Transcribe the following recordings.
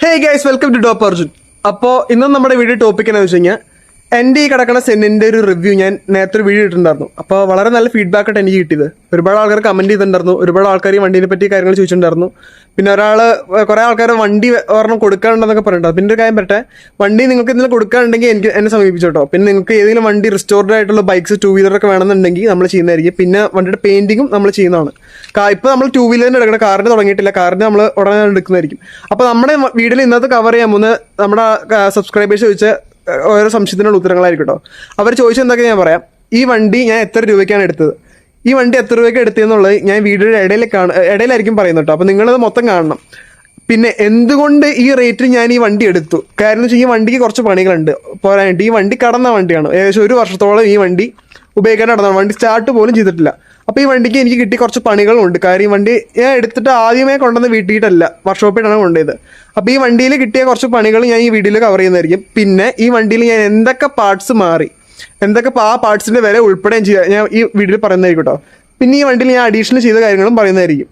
Hey guys welcome to dope Arjun അപ്പോൾ ഇന്നും നമ്മുടെ വീഡിയോ ടോപ്പിക് എന്ന് വെച്ച് കഴിഞ്ഞാൽ എന്റെ ഈ കിടക്കുന്ന സെന്നിന്റെ ഒരു റിവ്യൂ ഞാൻ നേരത്തെ ഒരു വീഡിയോ അപ്പോൾ വളരെ നല്ല ഫീഡ്ബാക്ക് ആയിട്ട് എനിക്ക് കിട്ടിയത്. ഒരുപാട് ആൾക്കാർ കമന്റ് ചെയ്തിട്ടുണ്ടായിരുന്നു. ഒരുപാട് ആൾക്കാർ ഈ വണ്ടീനെ പറ്റി കാര്യങ്ങൾ ചോദിച്ചിട്ടുണ്ടായിരുന്നു. പിന്നെ ഒരാൾ കുറേ ആൾക്കാർ വണ്ടി ഒരെണ്ണം കൊടുക്കാനുണ്ടെന്നൊക്കെ പറഞ്ഞിട്ടുണ്ട് പിന്നെ ഒരു കാര്യം പറ്റേ വണ്ടി നിങ്ങൾക്ക് എന്തെങ്കിലും കൊടുക്കാനുണ്ടെങ്കിൽ എനിക്ക് എന്നെ സമീപിച്ചോട്ടോ. പിന്നെ നിങ്ങൾക്ക് ഏതെങ്കിലും വണ്ടി റിസ്റ്റോർഡ് ആയിട്ടുള്ള ബൈക്ക്സ് ടൂ വീലറൊക്കെ വേണമെന്നുണ്ടെങ്കിൽ നമ്മൾ ചെയ്യുന്നതായിരിക്കും. പിന്നെ വണ്ടിയുടെ പെയിന്റിങ്ങും നമ്മൾ ചെയ്യുന്നതാണ്. ഇപ്പോൾ ഇപ്പൊ നമ്മൾ ടൂ വീലറിന് എടുക്കണം. കാറിന് തുടങ്ങിയിട്ടില്ല. കാറിന് നമ്മൾ ഉടനെ എടുക്കുന്നതായിരിക്കും. അപ്പോൾ നമ്മുടെ വീഡിയോയിൽ ഇന്നത്തെ കവർ ചെയ്യാൻ പോകുന്ന നമ്മുടെ സബ്സ്ക്രൈബേഴ്സ് ചോദിച്ച ഓരോ സംശയത്തിനുള്ള ഉത്തരങ്ങളായിരിക്കും കേട്ടോ അവർ ചോദിച്ചത് എന്തൊക്കെ ഞാൻ പറയാം. ഈ വണ്ടി ഞാൻ എത്ര രൂപയ്ക്കാണ് എടുത്തത്? ഈ വണ്ടി എത്ര രൂപയ്ക്ക് എടുത്തതെന്നുള്ളത് ഞാൻ വീഡിയോയുടെ ഇടയിൽ കാണ ഇടയിലായിരിക്കും പറയുന്നത് കേട്ടോ അപ്പം നിങ്ങളത് മൊത്തം കാണണം. പിന്നെ എന്തുകൊണ്ട് ഈ റേറ്റ് ഞാൻ ഈ വണ്ടി എടുത്തു? കാരണം വെച്ചാൽ ഈ വണ്ടിക്ക് കുറച്ച് പണികളുണ്ട്. പോരാനായിട്ട് ഈ വണ്ടി കടന്ന വണ്ടിയാണ്. ഏകദേശം ഒരു വർഷത്തോളം ഈ വണ്ടി ഉപയോഗിക്കാൻ നടന്നതാണ്. വണ്ടി സ്റ്റാർട്ട് പോലും ചെയ്തിട്ടില്ല. അപ്പോൾ ഈ വണ്ടിക്ക് എനിക്ക് കിട്ടി കുറച്ച് പണികളുണ്ട്. കാര്യം ഈ വണ്ടി ഞാൻ എടുത്തിട്ട് ആദ്യമേ കൊണ്ടുവന്ന് വീട്ടിയിട്ടല്ല. വർക്ക്ഷോപ്പിലാണ് കൊണ്ടുപോയത്. അപ്പോൾ ഈ വണ്ടിയിൽ കിട്ടിയ കുറച്ച് പണികൾ ഞാൻ ഈ വീഡിയോയിൽ കവർ ചെയ്യുന്നതായിരിക്കും. പിന്നെ ഈ വണ്ടിയിൽ ഞാൻ എന്തൊക്കെ പാർട്സ് മാറി എന്തൊക്കെ ആ പാർട്സിന്റെ വില ഉൾപ്പെടെയും ചെയ്യുക ഞാൻ ഈ വീഡിയോയിൽ പറയുന്നതായിരിക്കും കേട്ടോ പിന്നെ ഈ വണ്ടിയിൽ ഞാൻ അഡീഷണൽ ചെയ്ത കാര്യങ്ങളും പറയുന്നതായിരിക്കും.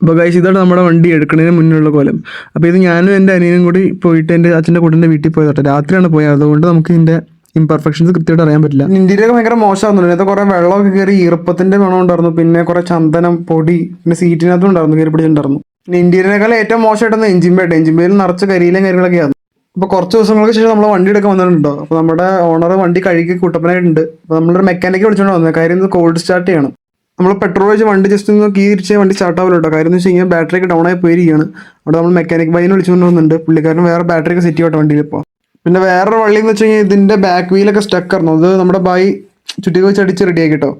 അപ്പോൾ ഗൈസ് ഇതാണ് നമ്മുടെ വണ്ടി എടുക്കുന്നതിന് മുന്നിലുള്ള കോലം. അപ്പോൾ ഇത് ഞാനും എന്റെ അനിയനും കൂടി പോയിട്ട് എന്റെ അച്ഛന്റെ കുട്ടന്റെ വീട്ടിൽ പോയതോട്ടെ രാത്രിയാണ് പോയത്. അതുകൊണ്ട് നമുക്ക് ഇതിന്റെ ഇംപെർഫെക്ഷൻസ് കൃത്യമായിട്ട് അറിയാൻ പറ്റില്ല. ഇന്ത്യയിലൊക്കെ ഭയങ്കര മോശമായിരുന്നു ഇതിനകത്ത് കുറേ വെള്ളമൊക്കെ കയറി ഈർപ്പത്തിന്റെ മണം ഉണ്ടായിരുന്നു. പിന്നെ കുറേ ചന്ദനം പൊടി പിന്നെ സീറ്റിനകത്തും ഉണ്ടായിരുന്നു കയറി പിടിച്ചിട്ടുണ്ടായിരുന്നു. പിന്നെ ഇന്ത്യയിനേക്കാൾ ഏറ്റവും മോശമായിട്ടാണ് എഞ്ചിൻ ബേട്ട് എഞ്ചിൻ ബേയിൽ നിറച്ച് കരിയിലും കാര്യങ്ങളൊക്കെയാണ് അപ്പോൾ കുറച്ച് ദിവസങ്ങൾക്ക് ശേഷം നമ്മൾ വണ്ടി എടുക്കാൻ വന്നിട്ടുണ്ടോ? അപ്പോൾ നമ്മുടെ ഓണർ വണ്ടി കഴുകി കൂട്ടപ്പനായിട്ടുണ്ട്. അപ്പോൾ നമ്മളൊരു മെക്കാനിക്ക് വിളിച്ചുകൊണ്ട് വന്നത്. കാര്യം ഇത് കോൾഡ് സ്റ്റാർട്ട് ചെയ്യണം. നമ്മൾ പെട്രോൾ വെച്ച് വണ്ടി ജസ്റ്റ് ഒന്ന് കീ വണ്ടി സ്റ്റാർട്ട് ആവില്ല കേട്ടോ കാര്യം എന്ന് വെച്ച് കഴിഞ്ഞാൽ ബാറ്ററി ഒക്കെ ഡൗൺ ആയി പോയിരിക്കുകയാണ് അവിടെ നമ്മൾ മെക്കാനിക് ബൈനെ വിളിച്ചുകൊണ്ട് വന്നിട്ടുണ്ട്. പുള്ളിക്കാരൻ വേറെ ബാറ്ററി ഒക്കെ സെറ്റ് ചെയ്യട്ടെ വണ്ടിയിൽ ഇപ്പോൾ പിന്നെ വേറൊരു വള്ളി എന്ന് വെച്ച് കഴിഞ്ഞാൽ ഇതിന്റെ ബാക്ക് വീലൊക്കെ സ്റ്റക്ക് ആയിരുന്നു. അത് നമ്മുടെ ബായി ചുറ്റി വെച്ച് അടിച്ച് റെഡിയാക്കി കേട്ടോ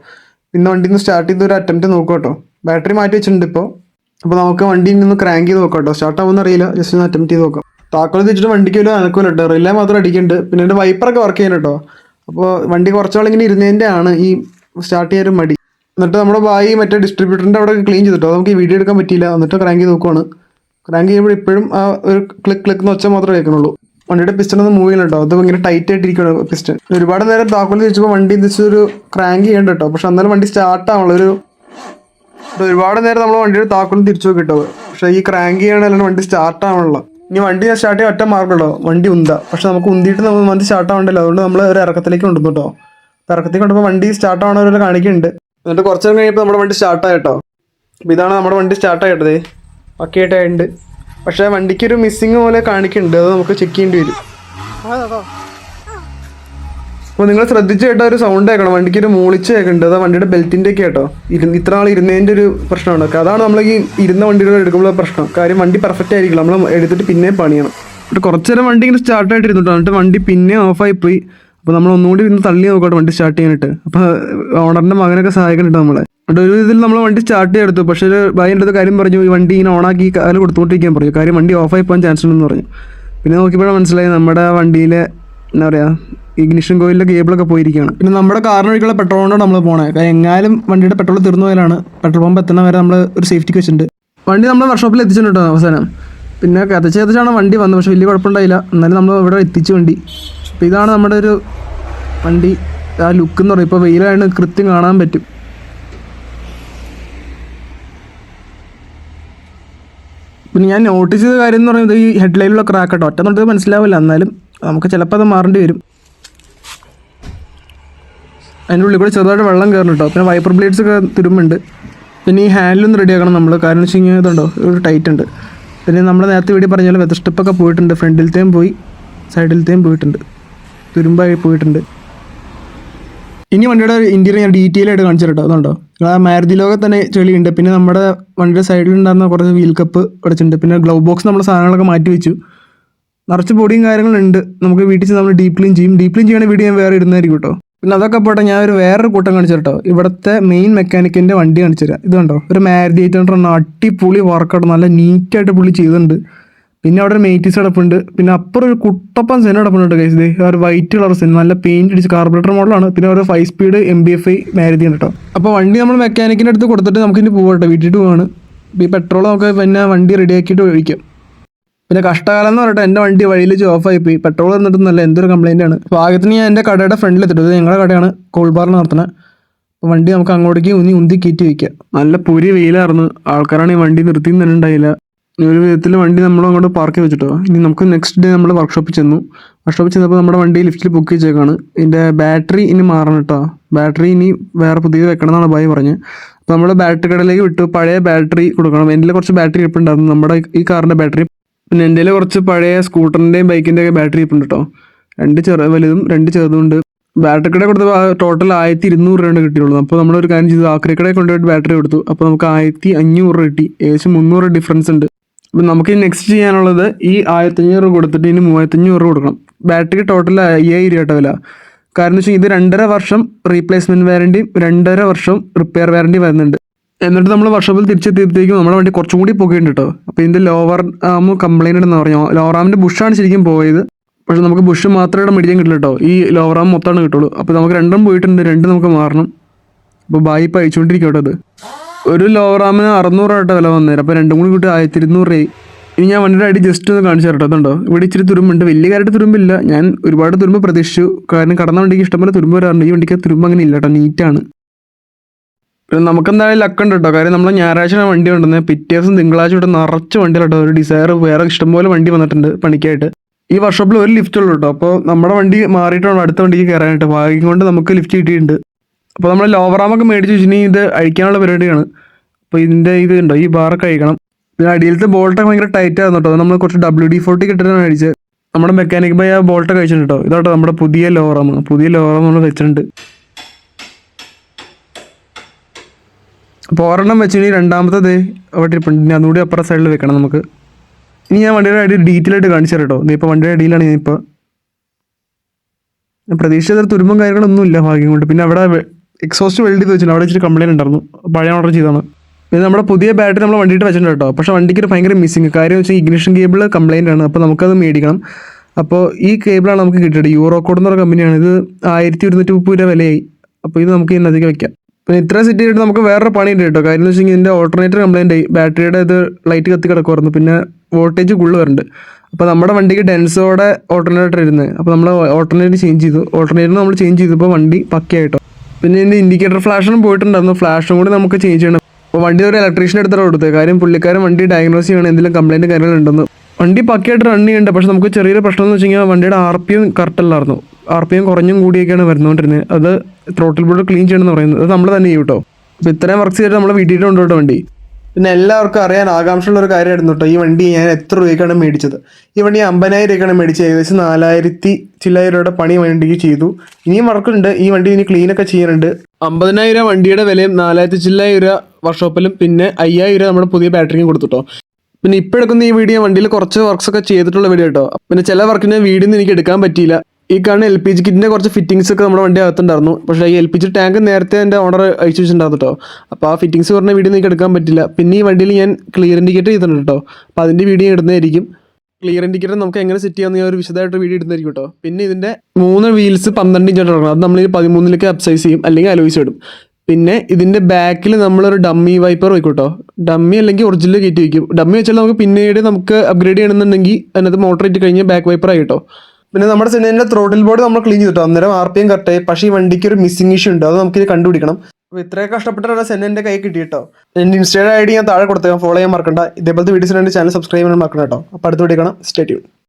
പിന്നെ വണ്ടി നിന്ന് സ്റ്റാർട്ട് ചെയ്ത് ഒരു അറ്റംപ്റ്റ് നോക്കാം കേട്ടോ. ബാറ്ററി മാറ്റി വെച്ചിട്ടുണ്ട് ഇപ്പോൾ അപ്പോൾ നമുക്ക് വണ്ടിയിൽ നിന്ന് ക്രാങ്ക് ചെയ്ത് നോക്കാം കേട്ടോ. സ്റ്റാർട്ട് ആവുമെന്ന് അറിയില്ല. ജസ്റ്റ് ഒന്ന് അറ്റംപ്റ്റ് ചെയ്ത് നോക്കാം. താക്കോൽ തിരിച്ചിട്ട് വണ്ടിക്ക് വല്ല അനക്കൂല കേട്ടോ റിലേ മാത്രം അടിക്കുന്നുണ്ട്. പിന്നെ എന്റെ വൈപ്പറൊക്കെ വർക്ക് ചെയ്യുന്നു കേട്ടോ. അപ്പോൾ വണ്ടി കുറച്ചാളിങ്ങനെ ഇരുന്നതിന്റെ ആണ് ഈ സ്റ്റാർട്ട് ചെയ്യാൻ മടി. എന്നിട്ട് നമ്മുടെ ബായി മറ്റേ ഡിസ്ട്രിബ്യൂട്ടറിന്റെ അവിടെ ക്ലീൻ ചെയ്തിട്ടോ. നമുക്ക് ഈ വീഡിയോ എടുക്കാൻ പറ്റിയില്ല. എന്നിട്ട് ക്രാങ്ക് ചെയ്ത് നോക്കുവാണ്. ക്രാങ്ക് ചെയ്യുമ്പോൾ ഇപ്പോഴും ആ ഒരു ക്ലിക്ക് ക്ലിക്ക് എന്ന് വെച്ചാൽ മാത്രമേ കേൾക്കണുള്ളൂ വണ്ടിയുടെ പിസ്റ്റൺ ഒന്ന് മൂവ് കേട്ടോ അത് ഭയങ്കര ടൈറ്റ് ആയിട്ടിരിക്കണം പിസ്റ്റൺ ഒരുപാട് നേരം താക്കോൽ ചോദിച്ചപ്പോൾ വണ്ടി ഒരു ക്രാങ്ക് ചെയ്യണ്ട കേട്ടോ പക്ഷെ എന്നാലും വണ്ടി സ്റ്റാർട്ട് ആവുള്ള ഒരു ഒരുപാട് നേരം നമ്മൾ വണ്ടിയുടെ താക്കോലും തിരിച്ചു നോക്കി കേട്ടോ പക്ഷെ ഈ ക്രാങ്ക് ചെയ്യണമല്ലോ വണ്ടി സ്റ്റാർട്ട് ആവണല്ലോ. ഇനി വണ്ടി സ്റ്റാർട്ട് ചെയ്യാൻ ഒറ്റ മാർഗമുള്ളൂ വണ്ടി ഉന്ത. പക്ഷെ നമുക്ക് ഉന്തിയിട്ട് നമ്മൾ വണ്ടി സ്റ്റാർട്ട് ആവണ്ടല്ലോ. അതുകൊണ്ട് നമ്മൾ ഒരു ഇറക്കത്തിലേക്ക് കൊണ്ടുവന്നു കേട്ടോ ഇറക്കത്തിലേക്ക് കൊണ്ടുമ്പോൾ വണ്ടി സ്റ്റാർട്ട് ആവണവരെ കാണിക്കുന്നുണ്ട്. എന്നിട്ട് കുറച്ചു നേരം നമ്മുടെ വണ്ടി സ്റ്റാർട്ട് ആയിട്ടോ അപ്പോൾ ഇതാണ് നമ്മുടെ വണ്ടി സ്റ്റാർട്ട് ആയിട്ടത്. ഒക്കെ ആയിട്ടുണ്ട്. പക്ഷേ വണ്ടിക്ക് ഒരു മിസ്സിങ് പോലെ കാണിക്കുന്നുണ്ട് അത് നമുക്ക് ചെക്ക് ചെയ്യേണ്ടി വരും. അപ്പോൾ നിങ്ങൾ ശ്രദ്ധിച്ച് കേട്ടോ ഒരു സൗണ്ട് കേൾക്കണം. വണ്ടിക്ക് ഒരു മൂളിച്ച് കേൾക്കുന്നുണ്ട് അത് വണ്ടിയുടെ ബെൽറ്റിന്റെ ഒക്കെ കേട്ടോ. ഇരുന്ന് ഇത്ര നാൾ ഇരുന്നതിന്റെ ഒരു പ്രശ്നമാണ്. അതാണ് നമ്മൾ ഈ ഇരുന്ന വണ്ടികൾ എടുക്കുമ്പോൾ പ്രശ്നം. കാര്യം വണ്ടി പെർഫെക്റ്റ് ആയിരിക്കും നമ്മൾ എടുത്തിട്ട് പിന്നെ പണിയണം. ഒരു കുറച്ച് നേരം വണ്ടി ഇങ്ങനെ സ്റ്റാർട്ട് ആയിട്ട് ഇരുന്നിട്ടോ എന്നിട്ട് വണ്ടി പിന്നെ ഓഫായി പോയി. അപ്പോൾ നമ്മൾ ഒന്നുകൂടി ഇന്ന് തള്ളി നോക്കട്ടെ വണ്ടി സ്റ്റാർട്ട് ചെയ്യാനായിട്ട്. അപ്പോൾ ഓണറിന്റെ മകനൊക്കെ സഹായിക്കുന്നുണ്ട് നമ്മളെ. ഒരു ഇതിൽ നമ്മൾ വണ്ടി സ്റ്റാർട്ട് ചെയ്തെടുത്തു. പക്ഷേ ഒരു ഭായി എന്റെ അടുത്ത് കാര്യം പറഞ്ഞു ഈ വണ്ടി ഇങ്ങനെ ഓണാക്കി കാൽ കൊടുത്തുകൊണ്ടിരിക്കാൻ പറഞ്ഞു. കാര്യം വണ്ടി ഓഫായി പോകാൻ ചാൻസ് ഉണ്ടെന്ന് പറഞ്ഞു. പിന്നെ നോക്കിയപ്പോഴാണ് മനസ്സിലായി നമ്മുടെ വണ്ടിയിലെ എന്താ പറയുക ഇഗ്നിഷൻ കോയിലിലെ കേബിളൊക്കെ പോയിരിക്കുകയാണ്. പിന്നെ നമ്മുടെ കാറിനൊഴിക്കുള്ള പെട്രോളിനോട് നമ്മൾ പോണേ. കാര്യം എങ്ങാലും വണ്ടിയുടെ പെട്രോൾ തീർന്നു പോയാലാണ് പെട്രോൾ പമ്പ് എത്തുന്ന വരെ നമ്മൾ ഒരു സേഫ്റ്റി വെച്ചിട്ടുണ്ട്. വണ്ടി നമ്മൾ വർക്ക്ഷോപ്പിൽ എത്തിച്ചിട്ടുണ്ട് അവസാനം. പിന്നെ കഥച്ച് കഥച്ചാണ് വണ്ടി വന്നത്. പക്ഷേ വലിയ കുഴപ്പമുണ്ടായില്ല. എന്നാലും നമ്മൾ ഇവിടെ എത്തിച്ചു വണ്ടി. അപ്പോൾ ഇതാണ് നമ്മുടെ ഒരു വണ്ടി. ആ ലുക്ക് എന്ന് പറയും. ഇപ്പോൾ വെയിലാണ് കൃത്യം കാണാൻ പറ്റും. പിന്നെ ഞാൻ നോട്ടീസ് ചെയ്ത കാര്യം എന്ന് പറയുന്നത് ഈ ഹെഡ്ലൈനിലുള്ള ക്രാക്ക് കേട്ടോ ഒറ്റ നോട്ടത് മനസ്സിലാവില്ല. എന്നാലും നമുക്ക് ചിലപ്പോൾ അത് മാറേണ്ടി വരും. അതിന്റെ ഉള്ളിൽ കൂടെ ചെറുതായിട്ട് വെള്ളം കയറണം കേട്ടോ പിന്നെ വൈപ്പർ ബ്ലേഡ്സ് ഒക്കെ തുരുമ്പുണ്ട്. പിന്നെ ഈ ഹാൻഡിലൊന്ന് റെഡിയാക്കണം നമ്മൾ കാരണം വെച്ച് കഴിഞ്ഞാൽ ഇതുണ്ടോ? ഒരു ടൈറ്റ് ഉണ്ട്. പിന്നെ നമ്മൾ നേരത്തെ വീട്ടിൽ പറഞ്ഞാലും വെതസ്റ്റപ്പൊക്കെ പോയിട്ടുണ്ട്. ഫ്രണ്ടിലത്തെയും പോയി സൈഡിലത്തെയും പോയിട്ടുണ്ട്. തുരുമ്പായി പോയിട്ടുണ്ട്. ഇനി വണ്ടിയുടെ ഇന്റീരിയർ ഞാൻ ഡീറ്റെയിൽ ആയിട്ട് കാണിച്ചു കേട്ടോ അതുണ്ടോ ആ മാരുതി ലോകം തന്നെ ചെളിയുണ്ട്. പിന്നെ നമ്മുടെ വണ്ടിയുടെ സൈഡിൽ ഉണ്ടായിരുന്ന കുറച്ച് വീൽ കപ്പ് അടച്ചിട്ടുണ്ട് പിന്നെ ഗ്ലൗ ബോക്സ് നമ്മുടെ സാധനങ്ങളൊക്കെ മാറ്റി വെച്ചു. നിറച്ച് പൊടിയും കാര്യങ്ങളുണ്ട് നമുക്ക് വീട്ടിൽ ചെന്ന് നമ്മൾ ഡീപ് ക്ലീൻ ചെയ്യും. ഡീപ് ക്ലീൻ ചെയ്യണ വീഡിയോ ഞാൻ വേറെ ഇടുന്നതായിരിക്കും കേട്ടോ. പിന്നെ അതൊക്കെ പോട്ടെ ഞാൻ ഒരു വേറൊരു കൂട്ടം കാണിച്ചു കേട്ടോ ഇവിടുത്തെ മെയിൻ മെക്കാനിക്കിന്റെ വണ്ടി കാണിച്ചു തരാം. ഇത് കണ്ടോ ഒരു മാരുതി എയ്റ്റ് ഹൺഡ്രഡ് അടിപൊളി വർക്കൗട്ട് നല്ല നീറ്റായിട്ട് പുള്ളി ചെയ്തിട്ടുണ്ട്. പിന്നെ അവിടെ ഒരു മേറ്റീസ് കിടപ്പുണ്ട് പിന്നെ അപ്പുറം ഒരു കുട്ടപ്പൻ സെൻ കിടപ്പുണ്ട് ഗൈസ് ഇത് ഒരു വൈറ്റ് കളർ സെൻ നല്ല പെയിന്റ് അടിച്ച് കാർബറേറ്റർ മോഡലാണ് പിന്നെ ഒരു five speed M B F I Maruti ഉണ്ട് കേട്ടോ അപ്പോൾ വണ്ടി നമ്മൾ മെക്കാനിക്കിന്റെ അടുത്ത് കൊടുത്തിട്ട് നമുക്ക് ഇനി പോകട്ടെ വീട്ടിൽ പോവാണ്. ഈ പെട്രോൾ നമുക്ക് പിന്നെ വണ്ടി റെഡിയാക്കിയിട്ട് ഒഴിക്കും. പിന്നെ കഷ്ടകാലം എന്ന് പറഞ്ഞിട്ട് എന്റെ വണ്ടി വഴിയിൽ ഓഫായി പോയി പെട്രോൾ തന്നിട്ടൊന്നല്ല എന്തൊരു കംപ്ലൈന്റ് ആണ്. ഭാഗ്യത്തിന് ഞാൻ എന്റെ കടയുടെ ഫ്രണ്ടിൽ എത്തിട്ടത് ഞങ്ങളുടെ കടയാണ് കോൾബാറിൽ നടത്തുന്നത് അപ്പോൾ വണ്ടി നമുക്ക് അങ്ങോട്ടേക്ക് ഉന്നി ഉന്തി കയറ്റി വയ്ക്കാം. നല്ല പുരി വെയിലായിരുന്നു. ആൾക്കാരാണ് ഈ വണ്ടി നിർത്തി തന്നെ ഉണ്ടായില്ല. ഒരു വിധത്തിൽ വണ്ടി നമ്മൾ അങ്ങോട്ട് പാർക്ക് ചെയ്ത് വെച്ചിട്ടോ. ഇനി നമുക്ക് നെക്സ്റ്റ് ഡേ നമ്മൾ വർക്ക്ഷോപ്പിൽ ചെന്നു. വർക്ക്ഷോപ്പിൽ ചെന്നപ്പോൾ നമ്മുടെ വണ്ടി ലിഫ്റ്റിൽ ബുക്ക് ചെയ്തേക്കാണ്. ഇതിന്റെ ബാറ്ററി ഇനി മാറണം കേട്ടോ ബാറ്ററി ഇനി വേറെ പുതിയത് വെക്കണം എന്നാണ് ബായി പറഞ്ഞത് അപ്പോൾ നമ്മൾ ബാറ്ററി കടയിലേക്ക് വിട്ടു. പഴയ ബാറ്ററി കൊടുക്കണം. എന്റെ കുറച്ച് ബാറ്ററി ഇരിപ്പുണ്ടായിരുന്നു നമ്മുടെ ഈ കാറിന്റെ ബാറ്ററി പിന്നെ എന്റെ കുറച്ച് പഴയ സ്കൂട്ടറിന്റെയും ബൈക്കിന്റെയും ഒക്കെ ബാറ്ററി ഇരിപ്പുണ്ട് കേട്ടോ രണ്ട് ചെറു വലുതും രണ്ട് ചെറുതുണ്ട് ബാറ്ററി കട കൊടുത്തപ്പോൾ ടോട്ടൽ ആയിരത്തി ഇരുന്നൂറ് രൂപ കിട്ടിയുള്ളൂ അപ്പോൾ നമ്മളൊരു കാര്യം ചെയ്തു. ആക്രി കടയിൽ കൊണ്ടുപോയിട്ട് ബാറ്ററി കൊടുത്തു. അപ്പോൾ നമുക്ക് ആയിരത്തി അഞ്ഞൂറ് രൂപ കിട്ടി. ഏകദേശം മുന്നൂറ് ഡിഫറൻസ് ഉണ്ട്. അപ്പം നമുക്ക് നെക്സ്റ്റ് ചെയ്യാനുള്ളത് ഈ ആയിരത്തഞ്ഞൂറ് കൊടുത്തിട്ട് ഇനി മൂവായിരത്തഞ്ഞൂറ് കൊടുക്കണം. ബാറ്ററി ടോട്ടൽ അയ്യായിരം രൂപ വില. കാരണം വെച്ചാൽ ഇത് രണ്ടര വർഷം റീപ്ലേസ്മെന്റ് വാറണ്ടിയും രണ്ടര വർഷം റിപ്പയർ വാറണ്ടി വരുന്നുണ്ട്. എന്നിട്ട് നമ്മൾ വർഷോപ്പിൽ തിരിച്ചെത്തിയപ്പോഴത്തേക്കും നമ്മുടെ വണ്ടി കുറച്ചും കൂടി പോകുന്നുണ്ട് കേട്ടോ അപ്പോൾ ഇതിന്റെ ലോവർ ആം കംപ്ലൈന്റ് എന്ന് പറഞ്ഞു ലോവർ ആമിന്റെ ബുഷാണ് ശരിക്കും പോയത്. പക്ഷേ നമുക്ക് ബുഷ് മാത്രമേ ഇവിടെ മേടിക്കാൻ കിട്ടില്ല കേട്ടോ ഈ ലോവർ ആം മൊത്തമാണ് കിട്ടുള്ളൂ. അപ്പോൾ നമുക്ക് രണ്ടും പോയിട്ടുണ്ട് രണ്ട് നമുക്ക് മാറണം. അപ്പോൾ ബായി ഇപ്പോൾ അയച്ചുകൊണ്ടിരിക്കും കേട്ടോ അത് ഒരു ലോവർ ആമിന് അറുന്നൂറ് രൂപ വില വന്നേരം അപ്പോൾ രണ്ടും കൂടി കൂട്ടി ആയിരത്തി ഇരുന്നൂറ് രൂപ ഇനി ഞാൻ വണ്ടിയുടെ അടി ജസ്റ്റ് ഒന്ന് കാണിച്ചു തരട്ടോ. അതുണ്ടോ ഇവിടെ ഇച്ചിരി തുരുമ്പുണ്ട്. വലിയ കാര്യമായിട്ട് തുരുമ്പില്ല. ഞാൻ ഒരുപാട് തുരുമ്പ് പ്രതീക്ഷിച്ചു. കാരണം കടന്ന വണ്ടിക്ക് ഇഷ്ടംപോലെ തുരുമ്പ് വരാറുണ്ട്. ഈ വണ്ടിക്ക് തുരുമ്പ് അങ്ങനെ ഇല്ല കേട്ടോ. നീറ്റാണ് പിന്നെ നമുക്ക് എന്തായാലും ലക്കുണ്ട് കേട്ടോ. കാര്യം നമ്മൾ ഞായറാഴ്ച വണ്ടി കൊണ്ടുവന്നത് പിറ്റേ ദിവസം തിങ്കളാഴ്ച തൊട്ട് നിറച്ച് വണ്ടികളാട്ടോ ഒരു ഡിസയർ വേറെ ഇഷ്ടംപോലെ വണ്ടി വന്നിട്ടുണ്ട് പണിക്കായിട്ട്. ഈ വർഷോപ്പിൽ ഒരു ലിഫ്റ്റ് ഉള്ളൂ കേട്ടോ. അപ്പോൾ നമ്മുടെ വണ്ടി മാറിയിട്ടാണ് അടുത്ത വണ്ടിക്ക് കയറാനായിട്ട്. ഭാഗ്യം കൊണ്ട് നമുക്ക് ലിഫ്റ്റ് കിട്ടിയിട്ടുണ്ട്. അപ്പോൾ നമ്മൾ ലോവറാമൊക്കെ മേടിച്ച് വെച്ചിട്ടുണ്ടെങ്കിൽ ഇത് അഴിക്കാനുള്ള പരിപാടിയാണ്. അപ്പോൾ ഇതിന്റെ ഇത് ഉണ്ടോ ഈ ബാറൊക്കെ അഴിക്കണം. പിന്നെ അടിയിലത്തെ ബോൾട്ടൊക്കെ ഭയങ്കര ടൈറ്റ് ആയിരുന്നു കേട്ടോ. നമ്മൾ കുറച്ച് ഡബ്ല്യു ഡി ഫോർട്ടി കിട്ടിയിട്ടാണ് അടിച്ചത് നമ്മുടെ മെക്കാനിക് ബൈ ആ ബോൾട്ടൊക്കെ അഴിച്ചിട്ടുണ്ട് കേട്ടോ. ഇതാട്ടോ നമ്മുടെ പുതിയ ലോറാം പുതിയ ലോറാം നമ്മൾ വെച്ചിട്ടുണ്ട്. അപ്പോൾ ഒരെണ്ണം വെച്ചിട്ടുണ്ടെങ്കിൽ രണ്ടാമത്തത് അവിടെ ഇരിപ്പുണ്ട്. ഇനി അതുകൂടി അപ്പുറം സൈഡിൽ വെക്കണം നമുക്ക്. ഇനി ഞാൻ വണ്ടിയുടെ അടി ഡീറ്റെയിൽ ആയിട്ട് കാണിച്ചു കേട്ടോ. ഇപ്പോൾ വണ്ടിയുടെ അടിയിലാണ് ഞാനിപ്പോൾ ഞാൻ പ്രതീക്ഷിച്ച തുരുമ്പും കാര്യങ്ങളൊന്നും ഇല്ല ഭാഗ്യം കൊണ്ട്. പിന്നെ അവിടെ എക്സോസ്റ്റ് വെൽഡ് ചെയ്ത് വെച്ചിട്ടുണ്ട്. അവിടെ ഇച്ചിരി കംപ്ലൈന്റ് ഉണ്ടായിരുന്നു. പഴയ ഓർഡർ ചെയ്താണ് പിന്നെ നമ്മുടെ പുതിയ ബാറ്ററി നമ്മൾ വണ്ടിയിട്ട് വെച്ചിട്ടുണ്ട് കേട്ടോ. പക്ഷേ വണ്ടിക്ക് ഒരു ഭയങ്കര മിസ്സിങ് കാര്യം വെച്ചാൽ ഇഗ്നിഷൻ കേബിൾ കംപ്ലൈന്റ് ആണ്. അപ്പോൾ നമുക്കത് മേടിക്കണം. അപ്പോൾ ഈ കേബിളാണ് നമുക്ക് കിട്ടിയത്. യൂറോ കോഡ് എന്ന് പറഞ്ഞ കമ്പനിയാണ് ഇത് ആയിരത്തി ഒരുന്നൂറ്റി മുപ്പത് രൂപ വിലയായി. അപ്പോൾ ഇത് നമുക്ക് ഇതിനകത്തേക്ക് വെക്കാം. പിന്നെ ഇത്ര സെറ്റ് ചെയ്തിട്ട് നമുക്ക് വേറൊരു പണിയുണ്ട് കേട്ടോ. കാര്യം എന്ന് വെച്ചാൽ ഇതിന്റെ ഓൾട്ടർനേറ്റർ കംപ്ലൈന്റ് ആയി. ബാറ്ററിയുടെ ഇത് ലൈറ്റ് കത്തി കിടക്കുമായിരുന്നു പിന്നെ വോൾട്ടേജ് കൂടുതൽ വരുന്നുണ്ട് അപ്പോൾ നമ്മുടെ വണ്ടിക്ക് ഡെൻസോടെ ഓൾട്ടർനേറ്റർ ഇരുന്നത് അപ്പോൾ നമ്മൾ ഓൾട്ടർനേറ്റർ ചേഞ്ച് ചെയ്തു. ഓൾട്ടർനേറ്റർ നമ്മൾ ചേഞ്ച് ചെയ്തപ്പോൾ വണ്ടി പക്കയായിട്ടോ പിന്നെ എന്റെ ഇൻഡിക്കേറ്റർ ഫ്ലാഷും പോയിട്ടുണ്ടായിരുന്നു. ഫ്ലാഷും കൂടി നമുക്ക് ചേഞ്ച് ചെയ്യണം. അപ്പോൾ വണ്ടി ഒരു ഇലക്ട്രീഷ്യൻ എടുത്തിട്ട് കൊടുത്തത്. കാര്യം പുള്ളിക്കാരൻ വണ്ടി ഡയഗ്നോസ് ചെയ്യണം എന്തെങ്കിലും കംപ്ലൈന്റ് കാര്യങ്ങളുണ്ടെന്ന്. വണ്ടി പക്കയായിട്ട് റൺ ചെയ്യേണ്ട പക്ഷെ നമുക്ക് ചെറിയൊരു പ്രശ്നം എന്ന് വെച്ച് കഴിഞ്ഞാൽ വണ്ടിയുടെ ആർ പി എം കറക്റ്റ് അല്ലായിരുന്നു. ആർ പി എം കുറഞ്ഞും കൂടിയൊക്കെയാണ് വരുന്നോണ്ടിരുന്നത്. അത് ത്രോട്ടിൽ ബോർഡ് ക്ലീൻ ചെയ്യണമെന്ന് പറയുന്നത്. അത് നമ്മൾ തന്നെ ചെയ്യും കേട്ടോ അപ്പോൾ ഇത്രയും വർക്ക് ചെയ്തിട്ട് നമ്മൾ വീട്ടിൽ കൊണ്ടുപോയിട്ട് വണ്ടി. പിന്നെ എല്ലാവർക്കും അറിയാൻ ആകാംക്ഷയുള്ള ഒരു കാര്യമായിരുന്നു കേട്ടോ ഈ വണ്ടി ഞാൻ എത്ര രൂപയ്ക്കാണ് മേടിച്ചത്? ഈ വണ്ടി അമ്പതിനായിരം രൂപയ്ക്കാണ് മേടിച്ചത്. ഏകദേശം നാലായിരത്തി ചില്ലായിരം രൂപയുടെ പണി വണ്ടിക്ക് ചെയ്തു. ഇനിയും വർക്കുണ്ട്. ഈ വണ്ടി ഇനി ക്ലീനൊക്കെ ചെയ്യാനുണ്ട് അമ്പതിനായിരം വണ്ടിയുടെ വിലയും നാലായിരത്തി ചില്ലായിരം രൂപ വർക്ക്ഷോപ്പിലും പിന്നെ അയ്യായിരം രൂപ നമ്മുടെ പുതിയ ബാറ്ററിയും കൊടുത്തുട്ടോ പിന്നെ ഇപ്പോൾ എടുക്കുന്ന ഈ വീഡിയോ വണ്ടിയിൽ കുറച്ച് വർക്ക്സ് ഒക്കെ ചെയ്തിട്ടുള്ള വീഡിയോ കേട്ടോ പിന്നെ ചില വർക്കിന് വീഡിയോ എനിക്ക് എടുക്കാൻ പറ്റിയില്ല. ഈ കാണുന്ന എൽ പി ജി കിറ്റിന്റെ കുറച്ച് ഫിറ്റിങ്സ് ഒക്കെ നമ്മുടെ വണ്ടി അകത്തുണ്ടായിരുന്നു. പക്ഷേ ഈ എൽ പി ജി ടാങ്ക് നേരത്തെ എന്റെ ഓണർ അയച്ചു വെച്ചിട്ടുണ്ടായിരുന്നു കേട്ടോ അപ്പോൾ ആ ഫിറ്റിങ്സ് പറഞ്ഞ വീഡിയോ എനിക്ക് എടുക്കാൻ പറ്റില്ല. പിന്നെ ഈ വണ്ടിയിൽ ഞാൻ ക്ലിയർ ഇൻഡിക്കേറ്റർ ചെയ്തിട്ടുണ്ട് കേട്ടോ അപ്പോൾ അതിന്റെ വീഡിയോ ഇടുന്നതായിരിക്കും. ക്ലിയർ ഇൻഡിക്കേറ്റർ നമുക്ക് എങ്ങനെ സെറ്റ് ചെയ്യാമെന്ന് ഞാൻ ഒരു വിശദമായിട്ട് വീഡിയോ ഇടുന്നതായിരിക്കും കേട്ടോ പിന്നെ ഇതിന്റെ മൂന്ന് വീൽസ് പന്ത്രണ്ട് ഇഞ്ച് ഇറങ്ങണം അത് നമ്മൾ പതിമൂന്നിലേക്ക് അപ്സൈസ് ചെയ്യും. അല്ലെങ്കിൽ അലോയിസ് ഇടും. പിന്നെ ഇതിന്റെ ബാക്കിൽ നമ്മളൊരു ഡമ്മി വൈപ്പർ വയ്ക്കും കേട്ടോ ഡമ്മി അല്ലെങ്കിൽ ഒറിജിനൽ കയറ്റി വയ്ക്കും ഡമ്മി വെച്ചാൽ നമുക്ക് പിന്നീട് നമുക്ക് അപ്ഗ്രേഡ് ചെയ്യണമെന്നുണ്ടെങ്കിൽ അതിനകത്ത് മോട്ടർ ഇട്ട് കഴിഞ്ഞ് ബാക്ക് വൈപ്പർ ആയി കേട്ടോ പിന്നെ നമ്മുടെ സിനിമയുടെ ത്രോട്ടിൽ ബോർഡ് നമ്മൾ ക്ലീൻ ചെയ്തിട്ടോ അന്നേരം ആർ പി എം കറക്റ്റായി പക്ഷേ ഈ വണ്ടിക്ക് ഒരു മിസ്സിംഗ് ഇഷ്യൂ ഉണ്ട്. അത് നമുക്ക് കണ്ടുപിടിക്കണം. അപ്പോൾ ഇത്രയൊക്കെ കഷ്ടപ്പെട്ടാണ് സെൻ എന്റെ കൈ കിട്ടി കേട്ടോ എന്റെ ഇൻസ്റ്റയുടെ ഐ ഡി ഞാൻ താഴെ കൊടുത്തേക്കാം. ഫോളോ ചെയ്യാൻ മറക്കണ്ട. ഇതേപോലത്തെ വീഡിയോസിന് വേണ്ടി ചാനൽ സബ്സ്ക്രൈബ് ചെയ്യാൻ മറക്കണം കേട്ടോ അപ്പോൾ അടുത്ത് വീഡിയോ കാണാം. സ്റ്റേ